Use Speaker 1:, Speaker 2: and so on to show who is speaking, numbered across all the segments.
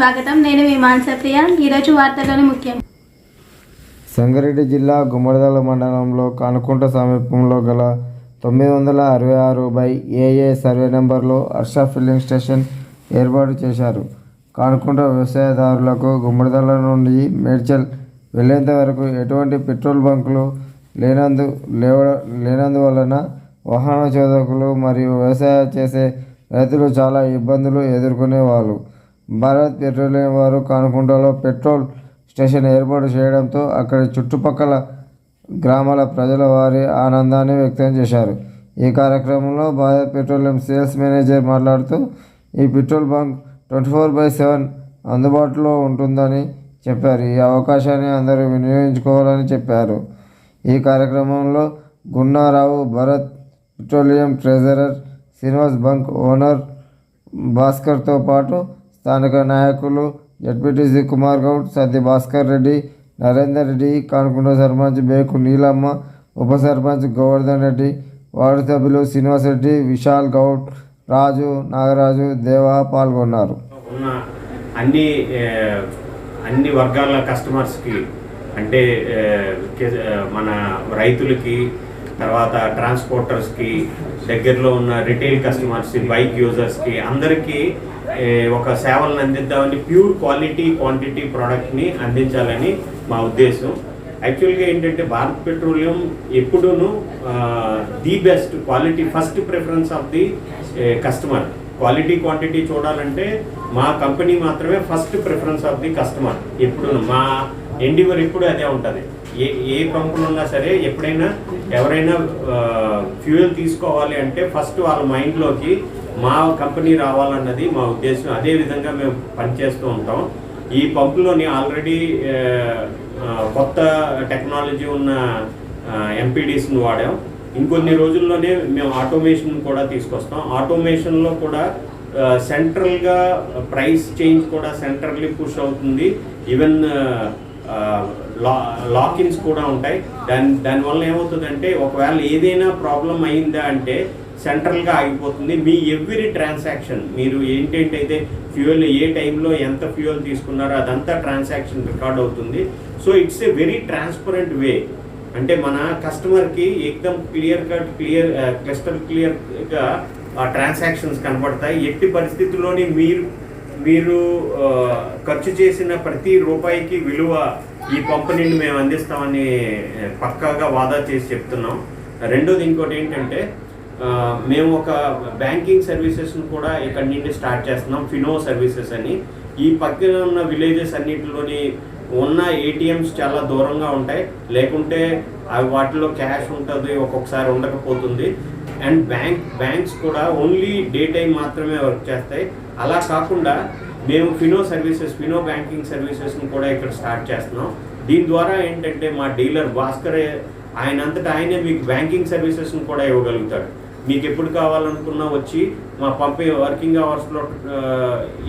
Speaker 1: స్వాగతం. నేను మీ ఈరోజు వార్తలోని ముఖ్యం.
Speaker 2: సంగారెడ్డి జిల్లా గుమ్మడిదల మండలంలో కానుకుంట సమీపంలో గల తొమ్మిది వందల అరవై ఆరు బై ఏఏ సర్వే నెంబర్లో హర్ష ఫిల్లింగ్ స్టేషన్ ఏర్పాటు చేశారు. కానుకుంట వ్యవసాయదారులకు గుమ్మడిదల నుండి మేడ్చల్ వెళ్ళేంత వరకు ఎటువంటి పెట్రోల్ బంకులు లేనందు లేవ లేనందువలన వాహన చోదకులు మరియు వ్యవసాయం చేసే రైతులు చాలా ఇబ్బందులు ఎదుర్కొనేవాళ్ళు. భారత్ పెట్రోలియం వారు కానుకుంటలో పెట్రోల్ స్టేషన్ ఏర్పాటు చేయడంతో అక్కడి చుట్టుపక్కల గ్రామాల ప్రజల వారి ఆనందాన్ని వ్యక్తం చేశారు. ఈ కార్యక్రమంలో భారత్ పెట్రోలియం సేల్స్ మేనేజర్ మాట్లాడుతూ ఈ petrol bunk twenty four by seven అందుబాటులో ఉంటుందని చెప్పారు. ఈ అవకాశాన్ని అందరూ వినియోగించుకోవాలని చెప్పారు. ఈ కార్యక్రమంలో Gunnarao Bharat Petroleum treasurer Srinivas bunk owner భాస్కర్తో పాటు స్థానిక నాయకులు జడ్పీటీసీ కుమార్ గౌడ్ సత్య భాస్కర్ రెడ్డి నరేందర్ రెడ్డి కానుకుంట సర్పంచ్ బేకు నీలమ్మ ఉప సర్పంచ్ గోవర్ధన్ రెడ్డి వార్డు సభ్యులు శ్రీనివాస్ రెడ్డి విశాల్ గౌడ్ రాజు నాగరాజు దేవా పాల్గొన్నారు.
Speaker 3: ఉన్న అన్ని అన్ని వర్గాల కస్టమర్స్కి అంటే మన రైతులకి తర్వాత ట్రాన్స్పోర్టర్స్కి దగ్గరలో ఉన్న రిటైల్ కస్టమర్స్ బైక్ యూజర్స్కి అందరికీ ఒక సేవలను అందిద్దామని ప్యూర్ క్వాలిటీ క్వాంటిటీ ప్రోడక్ట్ని అందించాలని మా ఉద్దేశం. యాక్చువల్గా ఏంటంటే Bharat petroleum ఎప్పుడూను the best quality first preference of the customer quality quantity చూడాలంటే మా కంపెనీ మాత్రమే first preference of the customer ఎప్పుడు మా ఎండివర్ ఎప్పుడు అదే ఉంటుంది. ఏ ఏ పంపులు ఉన్నా సరే ఎప్పుడైనా ఎవరైనా ఫ్యూయల్ తీసుకోవాలి అంటే ఫస్ట్ వాళ్ళ మైండ్లోకి మా కంపెనీ రావాలన్నది మా ఉద్దేశం. అదే విధంగా మేము పనిచేస్తూ ఉంటాం. ఈ పంపులోని ఆల్రెడీ కొత్త టెక్నాలజీ ఉన్న ఎంపీడీస్ని వాడాం. ఇంకొన్ని రోజుల్లోనే మేము ఆటోమేషన్ కూడా తీసుకొస్తాం. ఆటోమేషన్లో కూడా సెంట్రల్గా ప్రైస్ చేంజ్ కూడా సెంట్రల్లీ పుష్ అవుతుంది. ఈవెన్ లా లాకిన్స్ కూడా ఉంటాయి. దాని దానివల్ల ఏమవుతుందంటే ఒకవేళ ఏదైనా ప్రాబ్లం అయిందా అంటే సెంట్రల్గా ఆగిపోతుంది. మీ ఎవ్రీ ట్రాన్సాక్షన్ మీరు ఏంటంటే ఫ్యూయల్ ఏ టైంలో ఎంత ఫ్యూయల్ తీసుకున్నారో అదంతా ట్రాన్సాక్షన్ రికార్డ్ అవుతుంది. So it's a very transparent way అంటే మన కస్టమర్కి ఏకదం క్లియర్ కట్ క్లియర్ క్లిస్టర్ క్లియర్గా ఆ ట్రాన్సాక్షన్స్ కనపడతాయి. ఎట్టి పరిస్థితుల్లోని మీరు మీరు ఖర్చు చేసిన ప్రతి రూపాయికి విలువ ఈ పంపిణీని మేము అందిస్తామని పక్కాగా వాదా చేసి చెప్తున్నాం. రెండోది ఇంకోటి ఏంటంటే మేము ఒక బ్యాంకింగ్ సర్వీసెస్ను కూడా ఇక్కడ నుండి స్టార్ట్ చేస్తున్నాం ఫినో సర్వీసెస్ అని. ఈ పక్కన ఉన్న విలేజెస్ అన్నిటిలోని ఉన్న ఏటీఎంస్ చాలా దూరంగా ఉంటాయి. లేకుంటే అవి వాటిలో క్యాష్ ఉంటుంది ఒక్కొక్కసారి ఉండకపోతుంది. అండ్ బ్యాంక్ బ్యాంక్స్ కూడా ఓన్లీ డే టైం మాత్రమే వర్క్ చేస్తాయి. అలా కాకుండా మేము ఫినో సర్వీసెస్ ఫినో బ్యాంకింగ్ సర్వీసెస్ని కూడా ఇక్కడ స్టార్ట్ చేస్తున్నాం. దీని ద్వారా ఏంటంటే మా డీలర్ భాస్కర్ ఆయన అంతటా ఆయనే మీకు బ్యాంకింగ్ సర్వీసెస్ని కూడా ఇవ్వగలుగుతాడు. మీకు ఎప్పుడు కావాలనుకున్నా వచ్చి మా పంపే వర్కింగ్ అవర్స్లో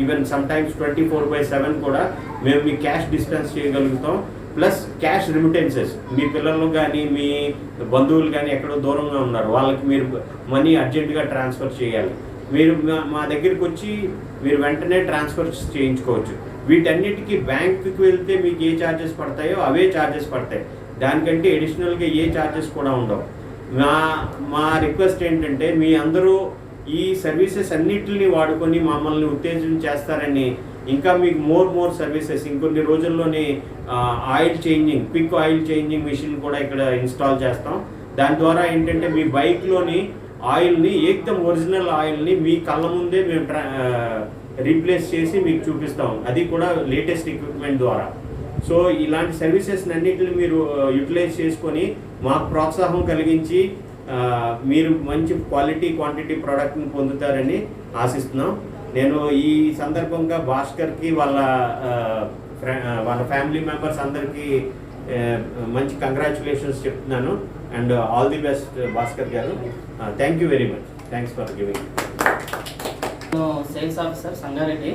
Speaker 3: even some times twenty four by seven కూడా మేము మీ క్యాష్ డిస్పెన్స్ చేయగలుగుతాం. Plus cash remittances. మీ పిల్లలు కానీ మీ బంధువులు కానీ ఎక్కడో దూరంగా ఉన్నారు. వాళ్ళకి మీరు మనీ అర్జెంటుగా ట్రాన్స్ఫర్ చేయాలి. మీరు మా- దగ్గరికి వచ్చి మీరు వెంటనే ట్రాన్స్ఫర్ చేయించుకోవచ్చు. వీటన్నిటికీ బ్యాంకుకి వెళ్తే మీకు ఏ ఛార్జెస్ పడతాయో అవే ఛార్జెస్ పడతాయి. దానికంటే అడిషనల్గా ఏ ఛార్జెస్ కూడా ఉండవు. మా మా రిక్వెస్ట్ ఏంటంటే మీ అందరూ ఈ సర్వీసెస్ అన్నిటిని వాడుకొని మమ్మల్ని ఉత్తేజం చేస్తారని ఇంకా మీకు మోర్ మోర్ సర్వీసెస్ ఇంకొన్ని రోజుల్లోనే oil changing quick oil changing machine కూడా ఇక్కడ ఇన్స్టాల్ చేస్తాం. దాని ద్వారా ఏంటంటే మీ బైక్లోని ఆయిల్ని ఏకదం ఒరిజినల్ ఆయిల్ని మీ కళ్ళ ముందే మేము రీప్లేస్ చేసి మీకు చూపిస్తాం. అది కూడా లేటెస్ట్ ఎక్విప్మెంట్ ద్వారా. సో ఇలాంటి సర్వీసెస్ అన్నింటిని మీరు యూటిలైజ్ చేసుకొని మాకు ప్రోత్సాహం కలిగించి మీరు మంచి క్వాలిటీ క్వాంటిటీ ప్రోడక్ట్ని పొందుతారని ఆశిస్తున్నాం. నేను ఈ సందర్భంగా భాస్కర్కి వాళ్ళ వాళ్ళ ఫ్యామిలీ మెంబర్స్ అందరికీ మంచి కంగ్రాచులేషన్స్ చెప్తున్నాను. And all the best Bhaskar గారు. Thank you very much. Thanks for giving.
Speaker 4: Sales officer Sangareddy.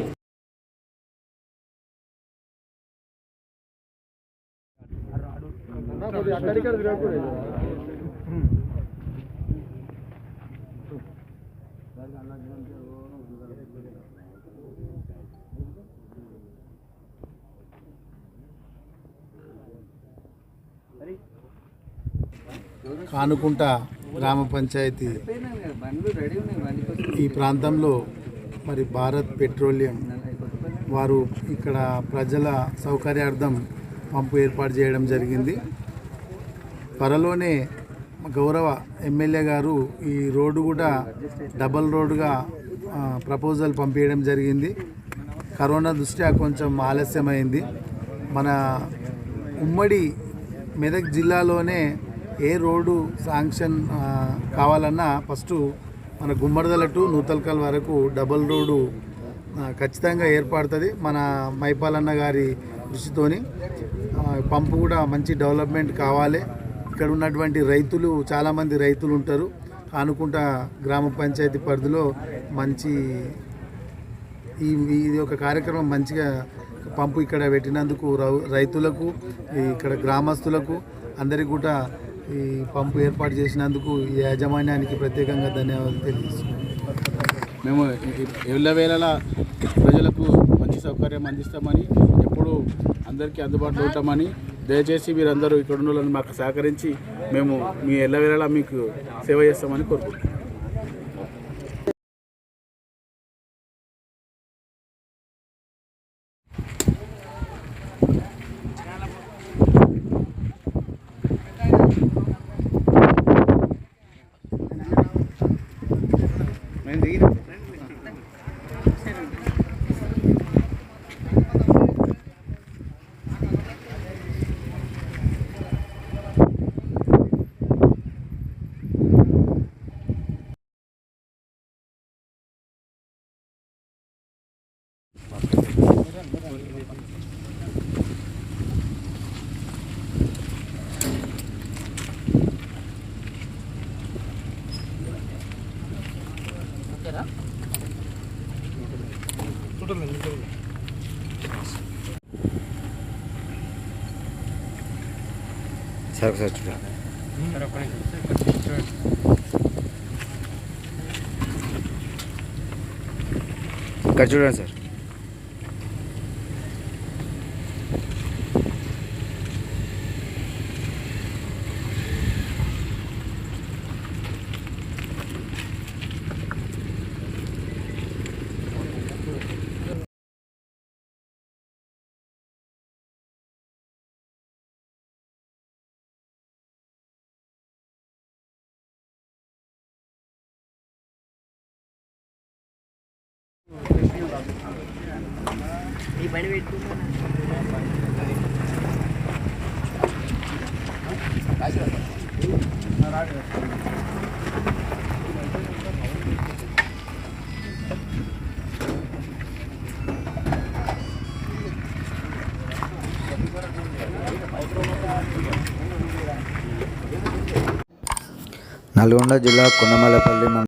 Speaker 5: Kanukunta గ్రామ పంచాయతీ ఈ ప్రాంతంలో మరి భారత్ పెట్రోలియం వారు ఇక్కడ ప్రజల సౌకర్యార్థం పంపు ఏర్పాటు చేయడం జరిగింది. త్వరలోనే గౌరవ ఎమ్మెల్యే గారు ఈ రోడ్డు కూడా డబల్ రోడ్డుగా ప్రపోజల్ పంపించడం జరిగింది. కరోనా దృష్ట్యా కొంచెం ఆలస్యమైంది. మన ఉమ్మడి మెదక్ జిల్లాలోనే ఏ రోడ్డు శాంక్షన్ కావాలన్నా ఫస్ట్ మన గుమ్మడిదల టు నూతల్కల్ వరకు డబల్ రోడ్డు ఖచ్చితంగా ఏర్పడుతుంది మన మైపాలన్న గారి కృషితోని పంపు కూడా మంచి డెవలప్మెంట్ కావాలి. ఇక్కడ ఉన్నటువంటి రైతులు చాలామంది రైతులు ఉంటారు. అనుకుంటా గ్రామ పంచాయతీ పరిధిలో మంచి ఈ ఇది ఒక కార్యక్రమం మంచిగా పంపు ఇక్కడ పెట్టినందుకు రౌ- రైతులకు ఇక్కడ గ్రామస్తులకు అందరికీ కూడా ఈ పంపు ఏర్పాటు చేసినందుకు ఈ యాజమాన్యానికి ప్రత్యేకంగా ధన్యవాదాలు తెలియజేస్తున్నాం.
Speaker 6: మేము ఎల్లవేళలా ప్రజలకు మంచి సౌకర్యం అందిస్తామని ఎప్పుడూ అందరికీ అందుబాటులో ఉంటామని దయచేసి మీరందరూ ఇక్కడ ఉన్న వాళ్ళని మాకు సహకరించి మేము మీ ఎల్లవేళలా మీకు సేవ చేస్తామని కోరుకుంటున్నాం.
Speaker 2: సార్ ఒకసారి చూడండి ఇక్కడ చూడండి సార్. నల్గొండ జిల్లా కొండమల్లపల్లి మండలం